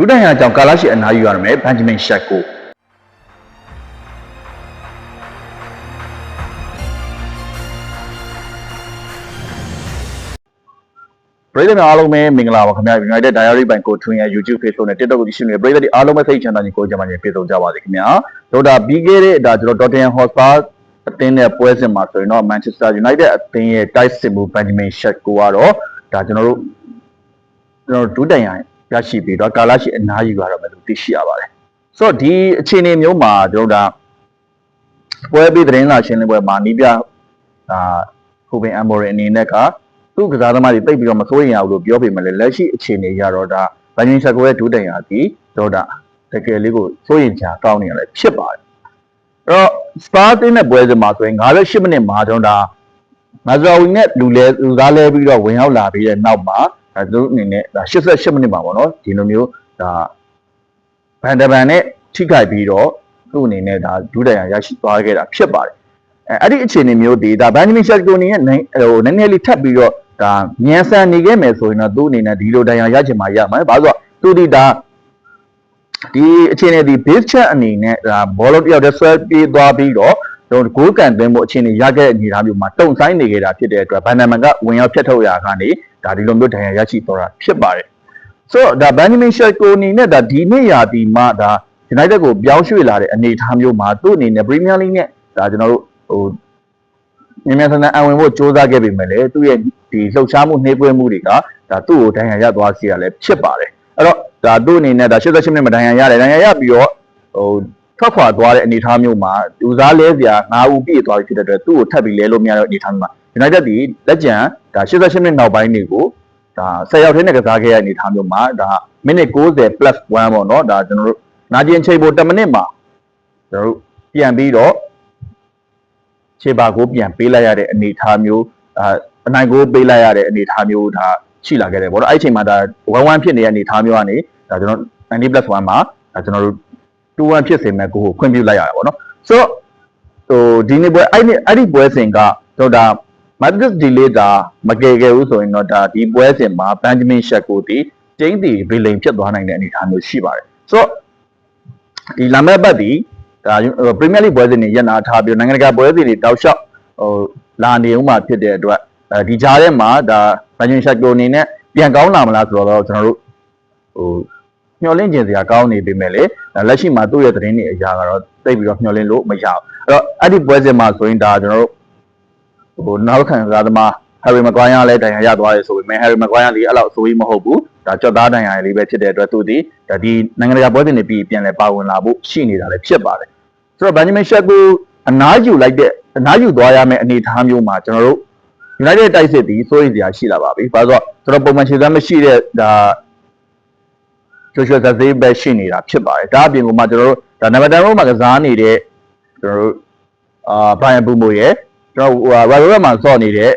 ဒုတိုင်ယာကြောင့်ကာလရှိအနားယူရမယ်ဘန်ဂျမင်ရှက်ကိုပရိသတ်များအားလုံးပဲမင်္ဂလာပါခင်ဗျာ United Diary ဘန်ကိုထွင်ရ YouTube Facebook နဲ့ TikTok ကိုကြည့်ရှုနေတဲ့ပရိသတ်တွေအားလုံးပဲစိတ်ချမ်းသာခြင်းကိုကြမှာခြင်းပြေဆုံးကြပါစေခင်ဗျာတို့ဒါပြီးခဲ့တဲ့ဒါကျွန်တော် Tottenham Hotspur အသင်းနဲ့ပွဲစဉ်မှာဆိုရင်တော့ Manchester United အသင်းရဲ့ တိုက်စစ်မှု Benjamin Sheshko ကတော့ဒါကျွန်တော်တို့ကျွန်တော်ဒုတိုင် ရရရှိပြီးတော့ကာလရှိအနားယူရတော့မယ်လို့သိရှိရပါတယ်ဆိုတော့ဒီအခြေအနေမျိုးမှာကျွန်တော်တို့ဒါပွဲပြီးသတင်းစာရှင်းလင်းပွဲမှာနီးပြဒါဟိုဘင်အမ်ဘော်ရီအနေနဲ့ကသူ့ကစားသမားတွေတိတ်ပြီးတော့မစိုးရင်ရဘူးလို့ပြောပေမဲ့လည်းလက်ရှိအခြေအနေရတော့ဒါဘန်ဂျင်ဆက်ကိုရဲ့ဒုတိုင်ရသည်ကျွန်တော်ဒါတကယ်လေးကိုစိုးရင်ချာကောင်းနေရတယ်ဖြစ်ပါတယ်အဲ့တော့စပါးတင်းတဲ့ပွဲစဉ်မှာဆိုရင်58မိနစ်မှာကျွန်တော်ဒါမဇရာဝီနဲ့လူလဲလူသားလဲပြီးတော့ဝင်ရောက်လာပြီးတဲ့နောက်မှာ အဲသူတို့အနေနဲ့ဒါ88မိနစ်မှာပေါ့နော်ဒီလိုမျိုးဒါဘန်ဒဘန်နဲ့ထိခိုက်ပြီးတော့သူ့အနေနဲ့ဒါဒုတိုင်ရရရှိသွားခဲ့တာဖြစ်ပါတယ်အဲအဲ့ဒီအခြေအနေမျိုးဒီဒါဘန်ဂျမင်ရှက်ကိုနေရဲ့နိုင်ဟိုနည်းနည်းလေးထပ်ပြီးတော့ဒါမြန်ဆန်နေခဲ့မယ်ဆိုရင်တော့သူ့အနေနဲ့ဒီလိုတိုင်ရရချင်မှရမှာဘာလို့ဆိုတော့သူဒီဒါဒီအခြေအနေဒီ base check အနေနဲ့ဒါဘောလုံးတစ်ယောက်တည်းဆွဲပြေးသွားပြီးတော့ကျွန်တော်ဂိုးကန်သွင်းမှုအခြေအနေရခဲ့တဲ့အနေအထားမျိုးမှာတုံဆိုင်နေခဲ့တာဖြစ်တဲ့အတွက်ဘန်နမန်ကဝင်ရောက်ဖြတ်ထုတ်ရာကနေ ဒါဒီလိုမျိုးဒဏ်ရာရရှိသွားတာဖြစ်ပါတယ်ဆိုတော့ဒါဘန်ဂျမင်ရှက်ကိုအနေနဲ့ဒါဒီနေ့ရာဒီမှာဒါ United ကိုပြောင်းရွှေ့လာတဲ့အနေအထားမျိုးမှာသူ့အနေနဲ့ Premier League နဲ့ဒါကျွန်တော်တို့ဟိုမြန်မြန်ဆန်ဆန်အဝင်ဖို့စ조사ခဲ့ပေမဲ့လည်းသူ့ရဲ့ဒီလှုပ်ရှားမှုနှေးကွေးမှုတွေကဒါသူ့ကိုဒဏ်ရာရသွားစေရလည်းဖြစ်ပါတယ်အဲ့တော့ဒါသူ့အနေနဲ့ဒါ88မိနစ်မှာဒဏ်ရာရတယ်ဒဏ်ရာရပြီးတော့ဟိုထွက်ခွာသွားတဲ့အနေအထားမျိုးမှာလူစားလဲစရာ9ဦးပြည့်သွားပြီဖြစ်တဲ့အတွက်သူ့ကိုထပ်ပြီးလဲလို့မရတဲ့အနေအထားမျိုးမှာ United ဒီလက်ကျန်ဒါ88မိနစ်နောက်ပိုင်းတွေကိုဒါ10ရောက်ထဲနဲ့ကစားခဲ့ရတဲ့အနေအထားမျိုးမှာဒါမိနစ်90 plus 1ပေါ့နော်ဒါကျွန်တော်တို့နာကျင်ချိန်ပို10မိနစ်မှာကျွန်တော်တို့ပြန်ပြီးတော့ခြေပါကိုပြန်ပေးလိုက်ရတဲ့အနေအထားမျိုးအာအနိုင်ကိုပေးလိုက်ရတဲ့အနေအထားမျိုးဒါရှိလာခဲ့တယ်ပေါ့နော်အဲ့ဒီအချိန်မှာဒါ1-1ဖြစ်နေတဲ့အနေအထားမျိုးကနေဒါကျွန်တော်90 plus 1မှာဒါကျွန်တော်တို့2-1ဖြစ်စေမဲ့ကိုကိုခွင့်ပြုလိုက်ရတာပေါ့နော်ဆိုတော့ဟိုဒီနေ့ပွဲအဲ့ဒီအဲ့ဒီပွဲစဉ်ကတော့ဒါ Madrid delay တာမကယ်ခဲ့ဘူးဆိုရင်တော့ဒါဒီပွဲစဉ်မှာ Benjamin Sheko တီကျင်းတီဗီလိန်ဖြစ်သွားနိုင်တဲ့အနေအထားမျိုးရှိပါတယ်ဆိုတော့ဒီလာမယ့်ပတ်ဒီဒါပရီးမီယာလိပွဲစဉ်တွေရက်နာထားပြီးနိုင်ငံတကာပွဲစဉ်တွေတောက်လျှောက်ဟိုလာနေဦးမှာဖြစ်တဲ့အတွက်အဲဒီကြားထဲမှာဒါ Benjamin Sheko အနေနဲ့ပြန်ကောင်းလာမလားဆိုတော့ကျွန်တော်တို့ဟိုမျှော်လင့်ကျင်စရာကောင်းနေပေမဲ့လေလက်ရှိမှာသူ့ရဲ့သတင်းတွေအရာကတော့တိတ်ပြီးတော့မျှော်လင့်လို့မရဘူးအဲ့တော့အဲ့ဒီပွဲစဉ်မှာဆိုရင်ဒါကျွန်တော်တို့ ဟိုနောက်ခံစားသမား Harry Maguire လည်းဒဏ်ရာရသွားတယ်ဆိုပေမဲ့ Harry Maguire လေးအဲ့လောက်အဆိုးကြီးမဟုတ်ဘူးဒါကြော့သားဒဏ်ရာလေးပဲဖြစ်တဲ့အတွက်သူဒီဒါဒီနိုင်ငံတကာပွဲစဉ်တွေပြီးပြန်လဲပါဝင်လာဖို့ရှိနေတာလည်းဖြစ်ပါတယ်ဆိုတော့ Benjamin Sheko အနားယူလိုက်တဲ့အနားယူသွားရမယ့်အနေအထားမျိုးမှာကျွန်တော်တို့ United တိုက်စစ်ဒီစိုးရိမ်စရာရှိလာပါပြီဘာလို့ဆိုတော့ကျွန်တော်ပုံမှန်ခြေစမ်းမရှိတဲ့ဒါ Joshua Zazé ပဲရှိနေတာဖြစ်ပါတယ်ဒါအပြင်ကမှကျွန်တော်တို့ဒါနံပါတ်10မှာကစားနေတဲ့ကျွန်တော်တို့အာ Brian Bumo ရဲ့ ကျွန်တော်ဟိုရာရိုရက်မှာစော့နေတဲ့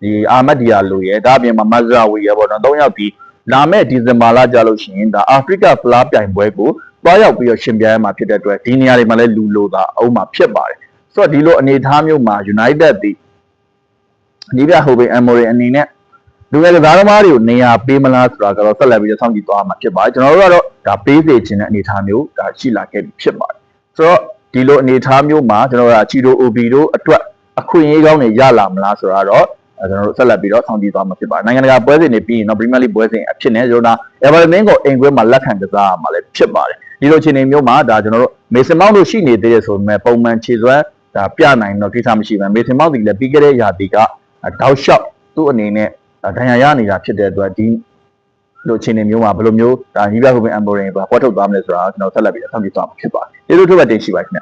ဒီအာမတ်ဒီယာလိုရဲ့ဒါအပြင်မှာမဇရာဝီရဲ့ပေါ့နော်၃ယောက်ဒီလာမဲ့ဒီဇင်ဘာလကြာလို့ရှိရင်ဒါအာဖရိကဖလားပြိုင်ပွဲကိုတွားရောက်ပြီးတော့ရှင်ပြိုင်ရမှာဖြစ်တဲ့အတွက်ဒီနေရာတွေမှာလည်းလူလိုတာအုံးမှာဖြစ်ပါတယ်ဆိုတော့ဒီလိုအနေအထားမျိုးမှာ United ဒီဒီပြဟိုဘင်အမိုရီအနေနဲ့လူငယ်ကစားသမားတွေကိုနေရာပေးမလားဆိုတာကတော့ဆက်လက်ပြီးတော့စောင့်ကြည့်သွားမှာဖြစ်ပါတယ်ကျွန်တော်တို့ကတော့ဒါပေးစေခြင်းတဲ့အနေအထားမျိုးဒါရှိလာခဲ့ပြီဖြစ်ပါတယ်ဆိုတော့ ဒီလိုအနေအထားမျိုးမှာကျွန်တော်တို့ကချီတို OB တို့အတွက်အခွင့်အရေးကောင်းတွေရလာမလားဆိုတာတော့အဲကျွန်တော်တို့ဆက်လက်ပြီးတော့ဆောင်ကြည့်သွားမှာဖြစ်ပါတယ်နိုင်ငံတကာပွဲစဉ်တွေပြီးရင်တော့ Premier League ပွဲစဉ်အဖြစ်နဲ့ကျွန်တော်တို့ Everton ကိုအိမ်ကွဲမှာလက်ခံကစားရမှာလည်းဖြစ်ပါတယ်ဒီလိုအခြေအနေမျိုးမှာဒါကျွန်တော်တို့မေဆင်မောင်းတို့ရှိနေသေးတယ်ဆိုပေမဲ့ပုံမှန်ခြေစွမ်းဒါပြနိုင်တော့ကိစ္စမရှိဘူးမေဆင်မောင်းဒီလည်းပြီးခဲ့တဲ့ရာသီကတောက်လျှောက်သူ့အနေနဲ့ဒဏ်ရာရနေတာဖြစ်တဲ့အတွက်ဒီ လိုအခြေအနေမျိုးမှာဘယ်လိုမျိုးဒါညီပြခုပင်အမ်ဘိုရင်ကပွားထုတ်သွားမလဲဆိုတာကျွန်တော်ဆက်လက်ပြီးတော့ဆောင်ကြည့်သွားမှာဖြစ်ပါတယ်ဒီလိုထုတ်ပတ်တင်ရှိပါခင်ဗျ